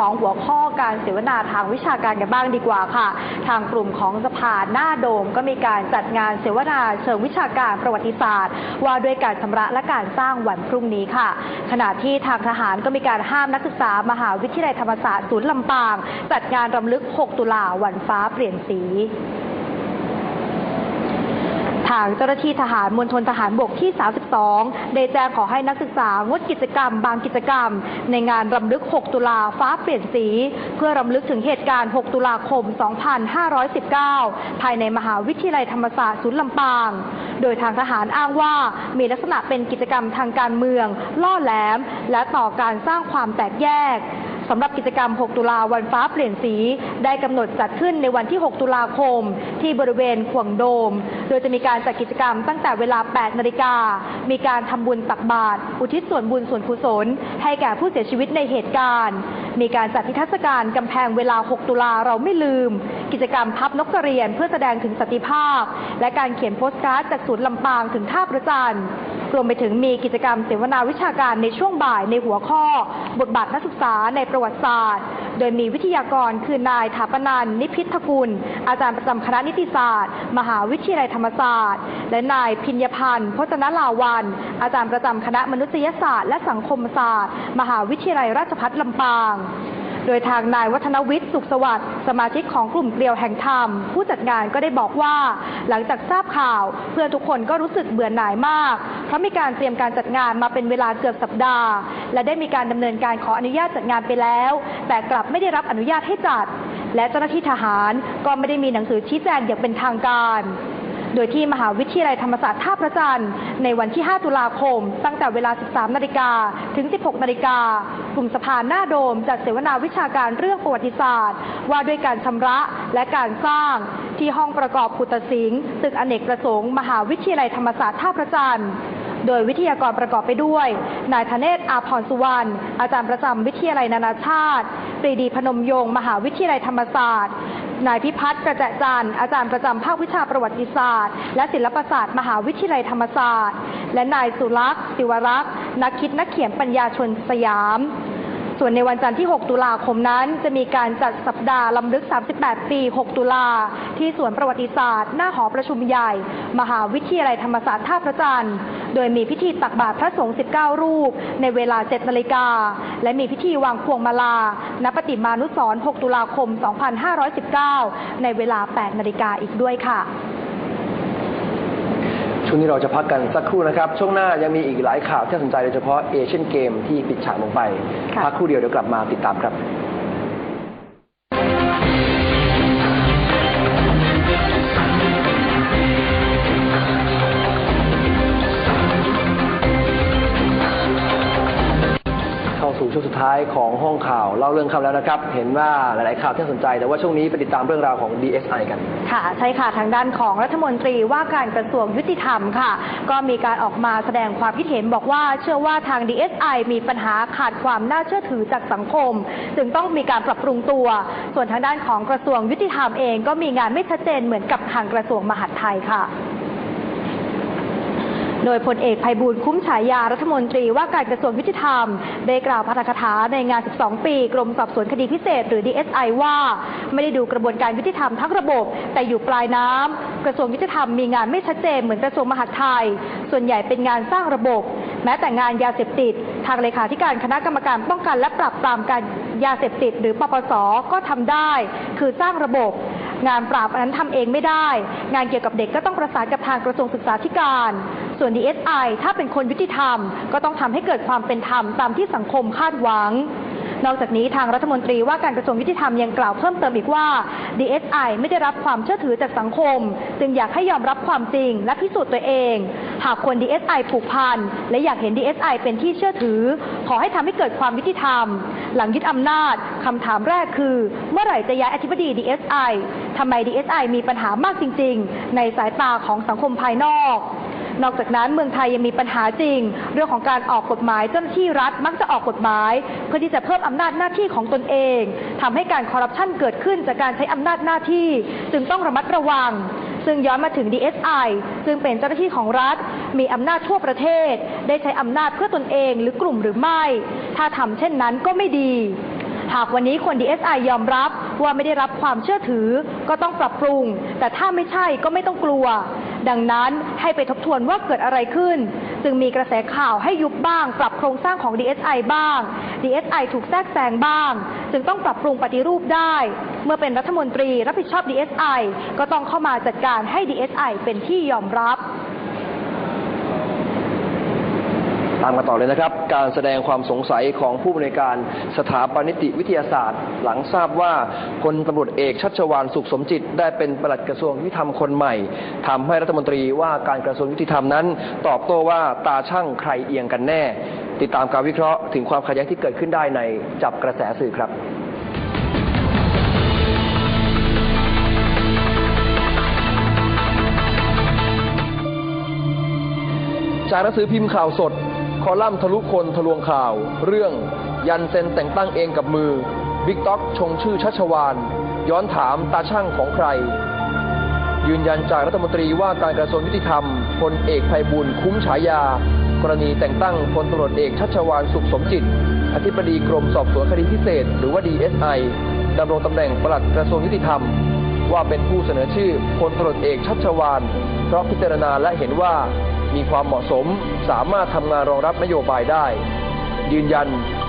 ของหัวข้อการเสวนาทางวิชาการกันบ้างดีกว่าค่ะ ทางกลุ่มของสภาหน้าโดมก็มีการจัดงานเสวนาเชิงวิชาการประวัติศาสตร์ ว่าด้วยการชำระและการสร้างวันพรุ่งนี้ค่ะ ขณะที่ทางทหารก็มีการห้ามนักศึกษามหาวิทยาลัยธรรมศาสตร์ศูนย์ลำปาง จัดงานรำลึก 6 ตุลาวันฟ้าเปลี่ยนสี ทางเจ้าหน้าที่ทหารมณฑลทหารบกที่ 32 ได้แจ้งขอให้นักศึกษางดกิจกรรม บางกิจกรรม ในงานรำลึก 6 ตุลาฟ้าเปลี่ยนสี เพื่อรำลึกถึงเหตุการณ์ 6 ตุลาคม 2519 ภายในมหาวิทยาลัยธรรมศาสตร์ศูนย์ลำปาง โดยทางทหารอ้างว่ามีลักษณะเป็นกิจกรรมทางการเมือง ล่อแหลม และต่อการสร้างความแตกแยก สำหรับกิจกรรม 6 ตุลาวันฟ้าเปลี่ยนสี ได้กำหนดจัดขึ้นในวันที่ 6 ตุลาคม ที่บริเวณขวงโดม โดยจะมีการจัดกิจกรรมตั้งแต่เวลา 8 นาฬิกา มีการทำบุญตักบาตร อุทิศส่วนบุญส่วนกุศล ให้แก่ผู้เสียชีวิตในเหตุการณ์ มีการจัดนิทรรศการกำแพงเวลา 6 ตุลาเราไม่ลืม กิจกรรมพับนกกระเรียนเพื่อแสดงถึงสติภาพ และการเขียนโปสการ์ดจากศูนย์ลำปางถึงท่าประจันท รวมไปถึงมีกิจกรรมเสวนาวิชาการในช่วงบ่ายในหัวข้อ บทบาทนักศึกษาในประวัติศาสตร์ โดยมีวิทยากรคือนายถาปนันนิพิทกุล อาจารย์ประจำคณะนิติศาสตร์ มหาวิทยาลัยธรรมศาสตร์ และนายพิญญพันธ์พจนลาวัน อาจารย์ประจำคณะมนุษยศาสตร์และสังคมศาสตร์ มหาวิทยาลัยราชภัฏลำปาง โดยทางนายวัฒนวิทย์สุขสวัสดิ์สมาชิกของกลุ่มเกลียวแห่งธรรม ผู้จัดงานก็ได้บอกว่า หลังจากทราบข่าว เพื่อนทุกคนก็รู้สึกเบื่อหน่ายมาก เพราะมีการเตรียมการจัดงานมาเป็นเวลาเกือบสัปดาห์ และได้มีการดำเนินการขออนุญาตจัดงานไปแล้ว แต่กลับไม่ได้รับอนุญาตให้จัด และเจ้าหน้าที่ทหารก็ไม่ได้มีหนังสือชี้แจงอย่างเป็นทางการ โดยที่มหาวิทยาลัยธรรมศาสตร์ท่าพระจันทร์ในวันที่ 5 ตุลาคม ตั้งแต่เวลา 13 นาฬิกาถึง 16 นาฬิกากลุ่มสภาหน้าโดมจัดเสวนาวิชาการเรื่องประวัติศาสตร์ ว่าด้วยการชำระและการสร้างที่ห้องประกอบพุทธสิงห์ตึกอเนกประสงค์ มหาวิทยาลัยธรรมศาสตร์ท่าพระจันทร์โดยวิทยากรประกอบไปด้วย นายธเนศอาพรสุวรรณ อาจารย์ประจำวิทยาลัยนานาชาติ ปรีดีพนมยงค์ มหาวิทยาลัยธรรมศาสตร์ นายพิพัฒน์กระแจจันทร์อาจารย์ประจำภาควิชาประวัติศาสตร์ และศิลปศาสตร์ มหาวิทยาลัยธรรมศาสตร์ และนายสุรักษ์ศิวรักษ์นักคิดนักเขียนปัญญาชนสยาม ส่วนในวันจันทร์ที่ 6 ตุลาคมนั้น จะมีการจัดสัปดาห์ลำลึก 38 ปี 6 ตุลา ที่สวนประวัติศาสตร์ หน้าหอประชุมใหญ่ มหาวิทยาลัยธรรมศาสตร์ท่าพระจันทร์โดยมีพิธีตักบาตรพระสงฆ์ 19 รูป ในเวลา 7 นาฬิกา และมีพิธีวางพวงมาลา ณ ปฏิมานุสรณ์6ตุลาคม 2519 ในเวลา 8 นาฬิกาอีกด้วยค่ะ ช่วงนี้เราจะพักกันสักครู่นะครับ ช่วงหน้ายังมีอีกหลายข่าวที่น่าสนใจโดยเฉพาะเอเชียนเกมที่ปิดฉากลงไปค่ะพักครู่เดียวเดี๋ยวกลับมาติดตามครับ ของห้องข่าวเล่าเรื่องคำแล้วนะครับ เห็นว่าหลาย ๆ ข่าวที่น่าสนใจ แต่ว่าช่วงนี้ไปติดตามเรื่องราวของ DSI กัน ค่ะใช่ค่ะทางด้านของรัฐมนตรีว่าการกระทรวงยุติธรรมค่ะ ก็มีการออกมาแสดงความคิดเห็นบอกว่าเชื่อว่าทาง DSI มีปัญหาขาดความน่าเชื่อถือจากสังคม จึงต้องมีการปรับปรุงตัว ส่วนทางด้านของกระทรวงยุติธรรมเอง ก็มีงานไม่ชัดเจนเหมือนกับทางกระทรวงมหาดไทยค่ะ โดยพลเอกภัยบูลคุ้มฉายารัฐมนตรีว่าการกระทรวงยุติธรรม ได้กล่าวพาฐกถาในงาน 12 ปี กรมสอบสวนคดีพิเศษ หรือ DSI ว่า ไม่ได้ดูกระบวนการยุติธรรมทั้งระบบ แต่อยู่ปลายน้ำกระทรวงยุติธรรมมีงานไม่ชัดเจนเหมือนกระทรวงมหาดไทย ส่วนใหญ่เป็นงานสร้างระบบ แม้แต่งานยาเสพติด ทางเลขาธิการคณะกรรมการป้องกันและปราบปรามการยาเสพติด หรือปปสก็ทำได้ คือสร้างระบบงานปราบอันนั้นทำเองไม่ได้ งานเกี่ยวกับเด็กก็ต้องประสานกับทางกระทรวงศึกษาธิการ ส่วน DSI ถ้าเป็นคนยุติธรรม ก็ต้องทำให้เกิดความเป็นธรรมตามที่สังคมคาดหวังนอกจากนี้ทางรัฐมนตรีว่าการกระทรวงยุติธรรมยังกล่าวเพิ่มเติมอีกว่า DSI ไม่ได้รับความเชื่อถือจากสังคม จึงอยากให้ยอมรับความจริงและพิสูจน์ตัวเอง หากคน DSI ผูกพันและอยากเห็น DSI เป็นที่เชื่อถือ ขอให้ทำให้เกิดความยุติธรรม หลังยึดอำนาจคำถามแรกคือ เมื่อไหร่จะย้ายอธิบดี DSI ทำไม DSI มีปัญหามากจริง ๆ ในสายตาของสังคมภายนอก นอกจากนั้นเมืองไทยยังมีปัญหาจริง เรื่องของการออกกฎหมายเจ้าหน้าที่รัฐมักจะออกกฎหมาย เพื่อที่จะเพิ่มอำนาจหน้าที่ของตนเองทำให้การคอร์รัปชันเกิดขึ้นจากการใช้อำนาจหน้าที่ จึงต้องระมัดระวังซึ่งย้อนมาถึง DSI ซึ่งเป็นเจ้าหน้าที่ของรัฐ มีอำนาจทั่วประเทศ ได้ใช้อำนาจเพื่อตนเองหรือกลุ่มหรือไม่ ถ้าทำเช่นนั้นก็ไม่ดี หากวันนี้คน DSI ยอมรับว่าไม่ได้รับความเชื่อถือ ก็ต้องปรับปรุง แต่ถ้าไม่ใช่ก็ไม่ต้องกลัว ดังนั้นให้ไปทบทวนว่าเกิดอะไรขึ้น จึงมีกระแสข่าวให้ยุบบ้าง ปรับโครงสร้างของ DSI บ้าง DSI ถูกแทรกแซงบ้าง จึงต้องปรับปรุงปฏิรูปได้ เมื่อเป็นรัฐมนตรีรับผิดชอบ DSI ก็ต้องเข้ามาจัดการให้ DSI เป็นที่ยอมรับ ตามกันต่อเลยนะครับ การแสดงความสงสัยของผู้บริการสถาบันนิติวิทยาศาสตร์ หลังทราบว่าพลตำรวจเอกชัชวานสุขสมจิต ได้เป็นปลัดกระทรวงยุติธรรมคนใหม่ทำให้รัฐมนตรีว่าการกระทรวงยุติธรรมนั้น ตอบโต้ว่าตาช่างใครเอียงกันแน่ ติดตามการวิเคราะห์ถึงความขัดแย้งที่เกิดขึ้นได้ในจับกระแสสื่อครับจากหนังสือพิมพ์ข่าวสด คอลัมน์ทะลุคนทะลวงข่าว เรื่องยันเซนแต่งตั้งเองกับมือบิ๊กต็อกชงชื่อชัชวาน ย้อนถามตาช่างของใคร ยืนยันจากรัฐมนตรีว่าการกระทรวงยุติธรรมพลเอกไพบุญคุ้มฉายา กรณีแต่งตั้งพลตำรวจเอกชัชวานสุขสมจิต อธิบดีกรมสอบสวนคดีพิเศษ หรือว่า DSI ดำรงตำแหน่งปลัดกระทรวงยุติธรรม ว่าเป็นผู้เสนอชื่อพลตำรวจเอกชัชวานเพราะพิจารณาและเห็นว่า มีความเหมาะสม สามารถทำงานรองรับนโยบายได้ ยืนยัน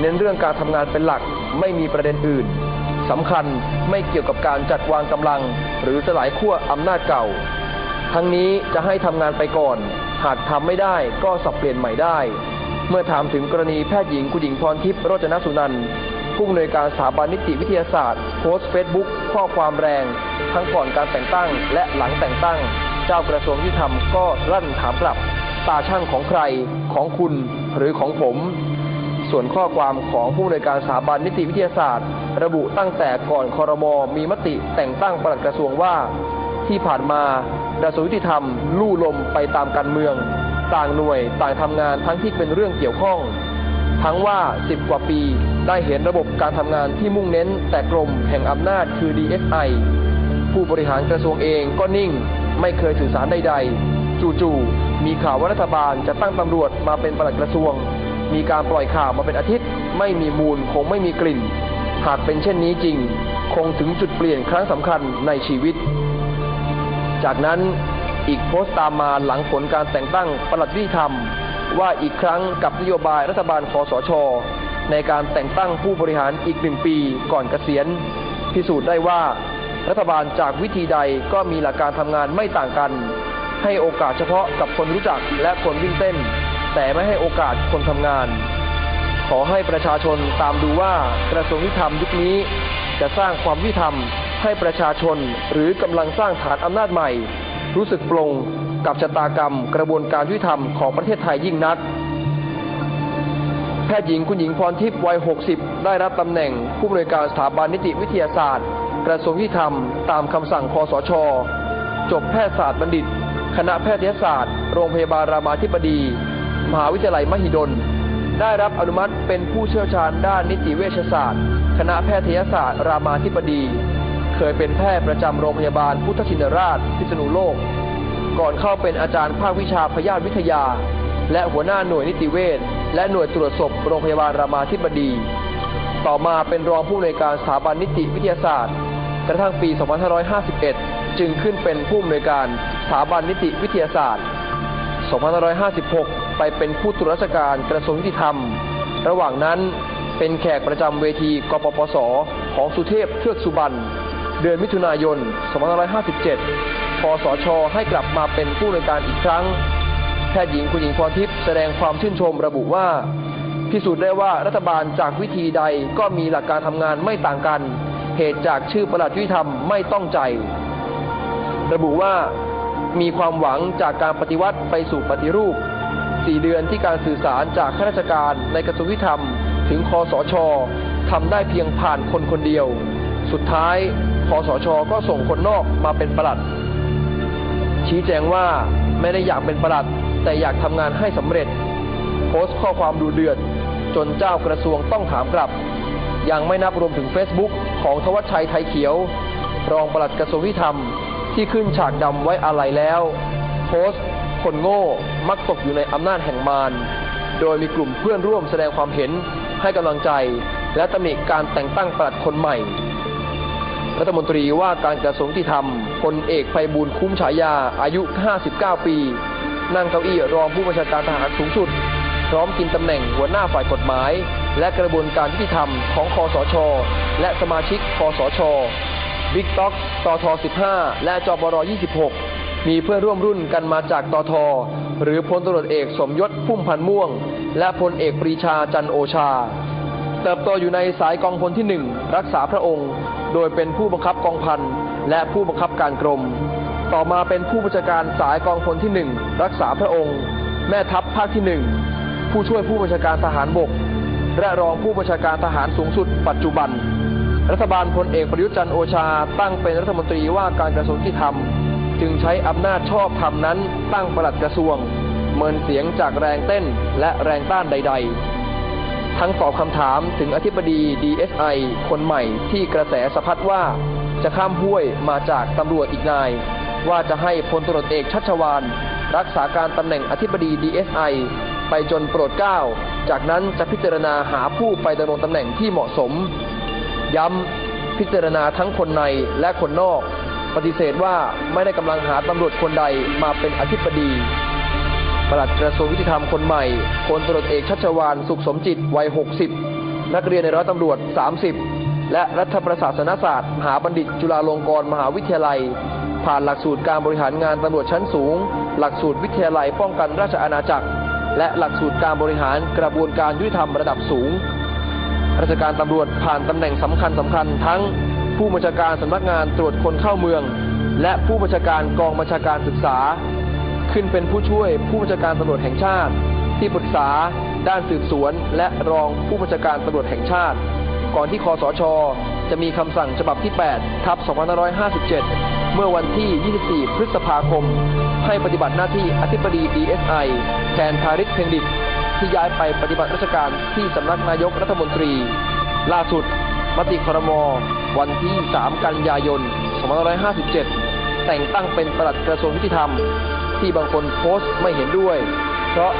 เน้นเรื่องการทำงานเป็นหลักไม่มีประเด็นอื่นสำคัญไม่เกี่ยวกับการจัดวางกำลัง หรือสลายขั้วอำนาจเก่า ทั้งนี้จะให้ทำงานไปก่อน หากทำไม่ได้ก็สับเปลี่ยนใหม่ได้ เมื่อถามถึงกรณีแพทย์หญิงคุณหญิงพรทิพย์โรจนสุนันท์ผู้อำนวยการสถาบันนิติวิทยาศาสตร์ โพสต์เฟซบุ๊กข้อความแรง ทั้งก่อนการแต่งตั้งและหลังแต่งตั้ง เจ้ากระทรวงยุติธรรมก็ลั่นถามกลับ ตาช่างของใครของคุณหรือของผม ส่วนข้อความของผู้อำนการสถาบันนิติวิทยาศาสตร์ ระบุตั้งแต่ก่อนคอรมอมีมติแต่งตั้งปลัดกระทรวงว่าที่ผ่านมากระทรวงยุติธรรม ลู่ลมไปตามการเมือง ต่างหน่วยต่างทำงานทั้งที่เป็นเรื่องเกี่ยวข้อง ทั้งว่า 10 กว่าปีได้เห็นระบบการทำงานที่มุ่งเน้นแต่กรมแห่งอำนาจคือ DSI ผู้บริหารกระทรวงเองก็นิ่ง ไม่เคยสื่อสารใดๆ จู่ๆ มีข่าวว่ารัฐบาลจะตั้งตำรวจมาเป็นปลัดกระทรวง มีการปล่อยข่าวมาเป็นอาทิตย์ ไม่มีมูลคงไม่มีกลิ่น หากเป็นเช่นนี้จริง คงถึงจุดเปลี่ยนครั้งสำคัญในชีวิต จากนั้นอีกโพสต์ตามมาหลังผลการแต่งตั้งปลัดยุติธรรม ว่าอีกครั้งกับนโยบายรัฐบาลคอสช ในการแต่งตั้งผู้บริหารอีกหนึ่งปีก่อนเกษียณพิสูจน์ได้ว่า รัฐบาลจากวิธีใดก็มีหลักการทำงานไม่ต่างกัน ให้โอกาสเฉพาะกับคนรู้จักและคนวิ่งเต้น แต่ไม่ให้โอกาสคนทำงาน ขอให้ประชาชนตามดูว่ากระทรวงยุติธรรมยุคนี้ จะสร้างความยุติธรรมให้ประชาชนหรือกำลังสร้างฐานอำนาจใหม่ รู้สึกปลงกับชะตากรรม กระบวนการยุติธรรมของประเทศไทยยิ่งนักแพทย์หญิงคุณหญิงพรทิพย์วัย 60 ได้รับตำแหน่งผู้บริการสถาบันนิติวิทยาศาสตร์ กระทรวงยุติธรรม ตามคำสั่งคอสช จบแพทยศาสตร์บัณฑิต คณะแพทยศาสตร์ โรงพยาบาลรามาธิบดี มหาวิทยาลัยมหิดล ได้รับอนุมัติเป็นผู้เชี่ยวชาญด้านนิติเวชศาสตร์ คณะแพทยศาสตร์ รามาธิบดี เคยเป็นแพทย์ประจำโรงพยาบาลพุทธชินราช พิษณุโลก ก่อนเข้าเป็นอาจารย์ภาควิชาพยาธิวิทยา และหัวหน้าหน่วยนิติเวชและหน่วยตรวจศพโรงพยาบาลรามาธิบดีต่อมาเป็นรองผู้อำนวยการสถาบันนิติวิทยาศาสตร์ กระทั่งปี 2551 จึงขึ้นเป็นผู้อำนวยการสถาบันนิติวิทยาศาสตร์ 2556 ไปเป็นผู้ตรวจราชการกระทรวงยุติธรรม ระหว่างนั้นเป็นแขกประจำเวทีกปปส ของสุเทพเทือกสุบรรณ เดือนมิถุนายน 2557 พสช ให้กลับมาเป็นผู้อำนวยการอีกครั้ง แพทย์หญิงคุณหญิงพรทิพย์แสดงความชื่นชมระบุว่า พิสูจน์ได้ว่ารัฐบาลจากวิธีใดก็มีหลักการทำงานไม่ต่างกัน เหตุจากชื่อประหลัดยุติธรรมไม่ต้องใจ ระบุว่ามีความหวังจากการปฏิวัติไปสู่ปฏิรูป 4 เดือนที่การสื่อสารจากข้าราชการในกระทรวงยุติธรรม ถึงคอสชทำได้เพียงผ่านคนคนเดียว สุดท้ายคอสชก็ส่งคนนอกมาเป็นประหลัด ชี้แจงว่าไม่ได้อยากเป็นประหลัด แต่อยากทำงานให้สำเร็จ โพสต์ข้อความดูเดือด จนเจ้ากระทรวงต้องถามกลับ ยังไม่นับรวมถึง Facebook ของทวัชชัยไทยเขียว รองปลัดกระทรวงยุติธรรม ที่ขึ้นฉากดำไว้อาลัยแล้ว โพสต์ คนโง่ มักตกอยู่ในอำนาจแห่งมาร โดยมีกลุ่มเพื่อนร่วมแสดงความเห็นให้กำลังใจ และตำหนิการแต่งตั้งปลัดคนใหม่ รัฐมนตรีว่าการกระทรวงยุติธรรมพลเอกไพบูลคุ้มฉายาอายุ 59 ปี นั่งเก้าอี้รองผู้บัญชาการทหารสูงสุด พร้อมกินตำแหน่งหัวหน้าฝ่ายกฎหมาย และกระบวนการยุติธรรมของคอสช และสมาชิกคอสชบิ๊กต็อกตท15 และจบร26 มีเพื่อนร่วมรุ่นกันมาจากตท หรือพลตรวจเอกสมยศพุ่มพันธ์ม่วง และพลเอกปรีชาจันโอชา เติบโตอยู่ในสายกองพลที่หนึ่งรักษาพระองค์ โดยเป็นผู้บังคับกองพันและผู้บังคับการกรม ต่อมาเป็นผู้บัญชาการสายกองพลที่หนึ่งรักษาพระองค์ แม่ทัพภาคที่หนึ่งผู้ช่วยผู้บัญชาการทหารบก และรองผู้บัญชาการทหารสูงสุด ปัจจุบัน รัฐบาลพลเอกประยุทธ์จันทร์โอชา ตั้งเป็นรัฐมนตรีว่าการกระทรวงยุติธรรมจึงใช้อำนาจชอบธรรมนั้น ตั้งปลัดกระทรวง เมินเสียงจากแรงเต้นและแรงต้านใด ๆ ทั้งตอบคำถามถึงอธิบดี DSI คนใหม่ที่กระแสสะพัดว่า จะข้ามห้วยมาจากตำรวจอีกนาย ว่าจะให้พลตรวจเอกชัชวานรักษาการตำแหน่งอธิบดี DSI ไปจนโปรดเกล้า จากนั้นจะพิจารณาหาผู้ไปดำรงตำแหน่งที่เหมาะสม ย้ำพิจารณาทั้งคนในและคนนอก ปฏิเสธว่าไม่ได้กำลังหาตำรวจคนใดมาเป็นอธิบดีปลัดกระทรวงยุติธรรมคนใหม่พลตำรวจเอกชัชวานสุขสมจิตวัย 60 นักเรียนในร้อยตำรวจ 30 และรัฐประศาสนศาสตร์ มหาบัณฑิต จุฬาลงกรณ์มหาวิทยาลัย ผ่านหลักสูตรการบริหารงานตำรวจชั้นสูง หลักสูตรวิทยาลัยป้องกันราชอาณาจักร และหลักสูตรการบริหารกระบวนการยุติธรรมระดับสูง ราชการตำรวจผ่านตำแหน่งสำคัญสำคัญทั้งผู้บัญชาการสำนักงานตรวจคนเข้าเมือง และผู้บัญชาการกองบัญชาการศึกษา ขึ้นเป็นผู้ช่วยผู้บัญชาการตำรวจแห่งชาติ ที่ปรึกษา ด้านสืบสวน และรองผู้บัญชาการตำรวจแห่งชาติ ก่อนที่คอสช จะมีคำสั่งฉบับที่ 8 ทับ 2557 เมื่อวันที่ 24 พฤษภาคม ให้ปฏิบัติหน้าที่อธิบดี DSI แทนทาริศเพ็งดิตที่ย้ายไปปฏิบัติราชการที่สำนักนายกรัฐมนตรี ล่าสุด มติครม วันที่ 3 กันยายน 2557 แต่งตั้งเป็นปลัดกระทรวงยุติธรรม ที่บางคนโพสต์ไม่เห็นด้วย เพราะ